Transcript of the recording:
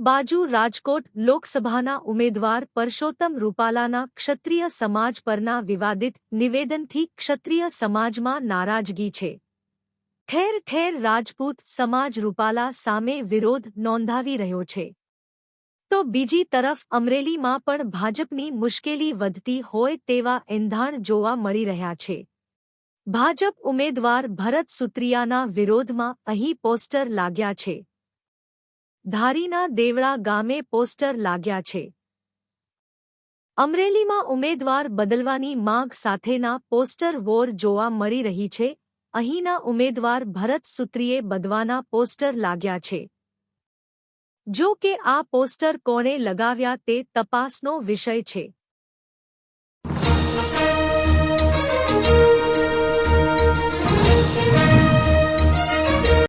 બાજુ રાજકોટ લોકસભાના ઉમેદવાર પરસોત્તમ રૂપાલાના ક્ષત્રિય સમાજ પરના વિવાદિત નિવેદનથી ક્ષત્રિય સમાજમાં નારાજગી છે. ઠેર ઠેર રાજપૂત સમાજ રૂપાલા સામે વિરોધ નોંધાવી રહ્યો છે. તો બીજી તરફ અમરેલીમાં પણ ભાજપની મુશ્કેલી વધતી હોય તેવા એંધાણ જોવા મળી રહ્યા છે. ભાજપ ઉમેદવાર ભરત સુત્રિયાના વિરોધમાં અહીં પોસ્ટર લાગ્યા છે. ધારીના દેવળા ગામે પોસ્ટર લાગ્યા છે. અમરેલીમાં ઉમેદવાર બદલવાની માંગ સાથેના પોસ્ટર વોર જોવા મળી રહી છે. અહીંના ઉમેદવાર ભરત સુત્રીએ બદવાના પોસ્ટર લાગ્યા છે. જો કે આ પોસ્ટર કોણે લગાવ્યા તે તપાસનો વિષય છે.